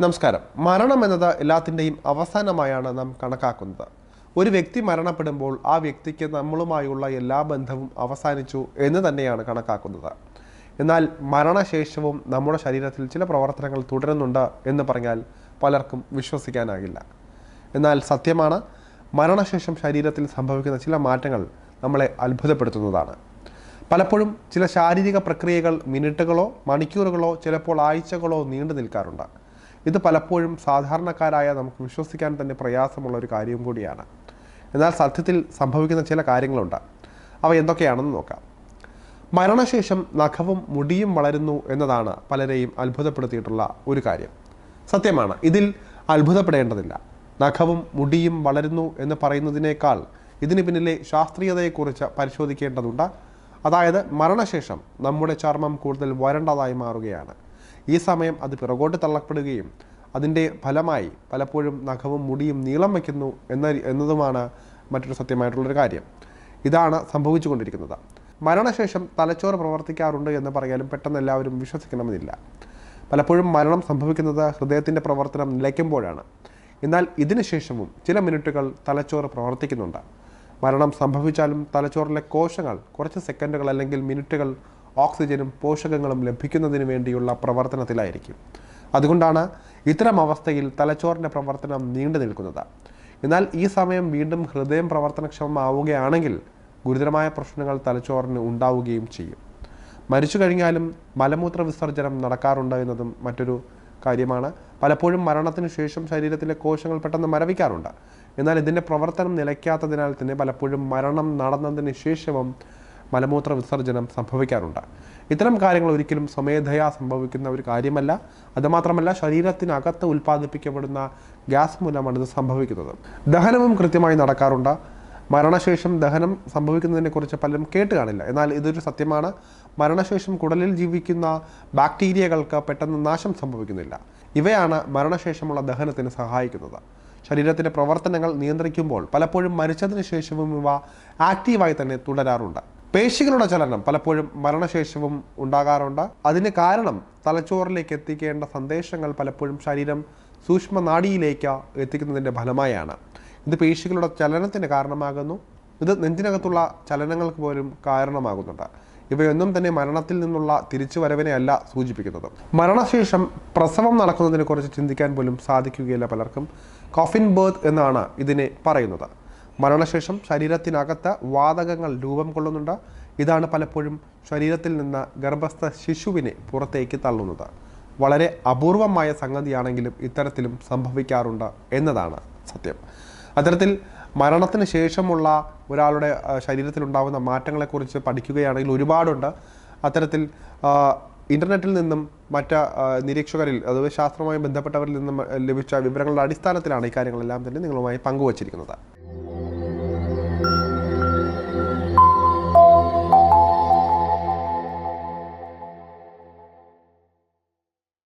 നമസ്കാരം. മരണം എന്നത് എല്ലാത്തിന്റെയും അവസാനമായാണ് നാം കണക്കാക്കുന്നത്. ഒരു വ്യക്തി മരണപ്പെടുമ്പോൾ ആ വ്യക്തിക്ക് നമ്മളുമായുള്ള എല്ലാ ബന്ധവും അവസാനിച്ചു എന്ന് തന്നെയാണ് കണക്കാക്കുന്നത്. എന്നാൽ മരണശേഷവും നമ്മുടെ ശരീരത്തിൽ ചില പ്രവർത്തനങ്ങൾ തുടരുന്നുണ്ട് എന്ന് പറഞ്ഞാൽ പലർക്കും വിശ്വസിക്കാനാകില്ല. എന്നാൽ സത്യമാണ് മരണശേഷം ശരീരത്തിൽ സംഭവിക്കുന്ന ചില മാറ്റങ്ങൾ നമ്മളെ അത്ഭുതപ്പെടുത്തുന്നതാണ്. പലപ്പോഴും ചില ശാരീരിക പ്രക്രിയകൾ മിനിറ്റുകളോ മണിക്കൂറുകളോ ചിലപ്പോൾ ആഴ്ചകളോ നീണ്ടു നിൽക്കാറുണ്ട്. ഇത് പലപ്പോഴും സാധാരണക്കാരായ നമുക്ക് വിശ്വസിക്കാൻ തന്നെ പ്രയാസമുള്ള ഒരു കാര്യവും കൂടിയാണ്. എന്നാൽ സത്യത്തിൽ സംഭവിക്കുന്ന ചില കാര്യങ്ങളുണ്ട്. അവ എന്തൊക്കെയാണെന്ന് നോക്കാം. മരണശേഷം നഖവും മുടിയും വളരുന്നു എന്നതാണ് പലരെയും അത്ഭുതപ്പെടുത്തിയിട്ടുള്ള ഒരു കാര്യം. സത്യമാണ് ഇതിൽ അത്ഭുതപ്പെടേണ്ടതില്ല. നഖവും മുടിയും വളരുന്നു എന്ന് പറയുന്നതിനേക്കാൾ ഇതിന് പിന്നിലെ ശാസ്ത്രീയതയെക്കുറിച്ച് പരിശോധിക്കേണ്ടതുണ്ട്. അതായത് മരണശേഷം നമ്മുടെ ചർമ്മം കൂടുതൽ വരണ്ടതായി മാറുകയാണ്. ഈ സമയം അത് പിറകോട്ട് തള്ളപ്പെടുകയും അതിന്റെ ഫലമായി പലപ്പോഴും നഖവും മുടിയും നീളം വയ്ക്കുന്നു എന്ന എന്നതുമാണ് മറ്റൊരു സത്യമായിട്ടുള്ളൊരു കാര്യം. ഇതാണ് സംഭവിച്ചുകൊണ്ടിരിക്കുന്നത്. മരണശേഷം തലച്ചോറ് പ്രവർത്തിക്കാറുണ്ട് എന്ന് പറയാനും പെട്ടെന്ന് എല്ലാവരും വിശ്വസിക്കണമെന്നില്ല. പലപ്പോഴും മരണം സംഭവിക്കുന്നത് ഹൃദയത്തിന്റെ പ്രവർത്തനം നിലയ്ക്കുമ്പോഴാണ്. എന്നാൽ ഇതിനുശേഷവും ചില മിനിറ്റുകൾ തലച്ചോറ് പ്രവർത്തിക്കുന്നുണ്ട്. മരണം സംഭവിച്ചാലും തലച്ചോറിലെ കോശങ്ങൾ കുറച്ച് സെക്കൻഡുകൾ അല്ലെങ്കിൽ മിനിറ്റുകൾ ഓക്സിജനും പോഷകങ്ങളും ലഭിക്കുന്നതിന് വേണ്ടിയുള്ള പ്രവർത്തനത്തിലായിരിക്കും. അതുകൊണ്ടാണ് ഇത്തരം അവസ്ഥയിൽ തലച്ചോറിന്റെ പ്രവർത്തനം നീണ്ടു നിൽക്കുന്നത്. എന്നാൽ ഈ സമയം വീണ്ടും ഹൃദയം പ്രവർത്തനക്ഷമമാവുകയാണെങ്കിൽ ഗുരുതരമായ പ്രശ്നങ്ങൾ തലച്ചോറിന് ഉണ്ടാവുകയും ചെയ്യും. മരിച്ചു കഴിഞ്ഞാലും മലമൂത്ര വിസർജനം നടക്കാറുണ്ട് എന്നതും മറ്റൊരു കാര്യമാണ്. പലപ്പോഴും മരണത്തിന് ശേഷം ശരീരത്തിലെ കോശങ്ങൾ പെട്ടെന്ന് മരവിക്കാറുണ്ട്. എന്നാൽ ഇതിന്റെ പ്രവർത്തനം നിലയ്ക്കാത്തതിനാൽ തന്നെ പലപ്പോഴും മരണം നടന്നതിന് ശേഷവും മലമൂത്ര വിസർജനം സംഭവിക്കാറുണ്ട്. ഇത്തരം കാര്യങ്ങൾ ഒരിക്കലും സ്വമേധയാ സംഭവിക്കുന്ന ഒരു കാര്യമല്ല. അതുമാത്രമല്ല ശരീരത്തിനകത്ത് ഉൽപ്പാദിപ്പിക്കപ്പെടുന്ന ഗ്യാസ് മൂലമാണ് ഇത് സംഭവിക്കുന്നത്. ദഹനവും കൃത്യമായി നടക്കാറുണ്ട്. മരണശേഷം ദഹനം സംഭവിക്കുന്നതിനെക്കുറിച്ച് പലരും കേട്ട് കാണില്ല. എന്നാൽ ഇതൊരു സത്യമാണ്. മരണശേഷം കുടലിൽ ജീവിക്കുന്ന ബാക്ടീരിയകൾക്ക് പെട്ടെന്ന് നാശം സംഭവിക്കുന്നില്ല. ഇവയാണ് മരണശേഷമുള്ള ദഹനത്തിന് സഹായിക്കുന്നത്. ശരീരത്തിന്റെ പ്രവർത്തനങ്ങൾ നിയന്ത്രിക്കുമ്പോൾ പലപ്പോഴും മരിച്ചതിന് ശേഷവും ഇവ ആക്റ്റീവായി തന്നെ തുടരാറുണ്ട്. പേശികളുടെ ചലനം പലപ്പോഴും മരണശേഷവും ഉണ്ടാകാറുണ്ട്. അതിന് കാരണം തലച്ചോറിലേക്ക് എത്തിക്കേണ്ട സന്ദേശങ്ങൾ പലപ്പോഴും ശരീരം സൂക്ഷ്മ നാഡിയിലേക്ക് എത്തിക്കുന്നതിന്റെ ഫലമായാണ്. ഇത് പേശികളുടെ ചലനത്തിന് കാരണമാകുന്നു. ഇത് നെഞ്ചിനകത്തുള്ള ചലനങ്ങൾക്ക് പോലും കാരണമാകുന്നുണ്ട്. ഇവയൊന്നും തന്നെ മരണത്തിൽ നിന്നുള്ള തിരിച്ചുവരവിനെ അല്ല സൂചിപ്പിക്കുന്നത്. മരണശേഷം പ്രസവം നടക്കുന്നതിനെ കുറിച്ച് ചിന്തിക്കാൻ പോലും സാധിക്കുകയില്ല പലർക്കും. കോഫിൻ ബേർത്ത് എന്നാണ് ഇതിനെ പറയുന്നത്. മരണശേഷം ശരീരത്തിനകത്ത് വാതകങ്ങൾ രൂപം കൊള്ളുന്നുണ്ട്. ഇതാണ് പലപ്പോഴും ശരീരത്തിൽ നിന്ന് ഗർഭസ്ഥ ശിശുവിനെ പുറത്തേക്ക് തള്ളുന്നത്. വളരെ അപൂർവമായ സംഗതിയാണെങ്കിലും ഇത്തരത്തിലും സംഭവിക്കാറുണ്ട് എന്നതാണ് സത്യം. അത്തരത്തിൽ മരണത്തിന് ശേഷമുള്ള ഒരാളുടെ ശരീരത്തിലുണ്ടാകുന്ന മാറ്റങ്ങളെക്കുറിച്ച് പഠിക്കുകയാണെങ്കിൽ ഒരുപാടുണ്ട്. അത്തരത്തിൽ ഇന്റർനെറ്റിൽ നിന്നും മറ്റ് നിരീക്ഷകരിൽ അതായത് ശാസ്ത്രവുമായി ബന്ധപ്പെട്ടവരിൽ നിന്നും ലഭിച്ച വിവരങ്ങളുടെ അടിസ്ഥാനത്തിലാണ് ഈ കാര്യങ്ങളെല്ലാം തന്നെ നിങ്ങളുമായി പങ്കുവച്ചിരിക്കുന്നത്.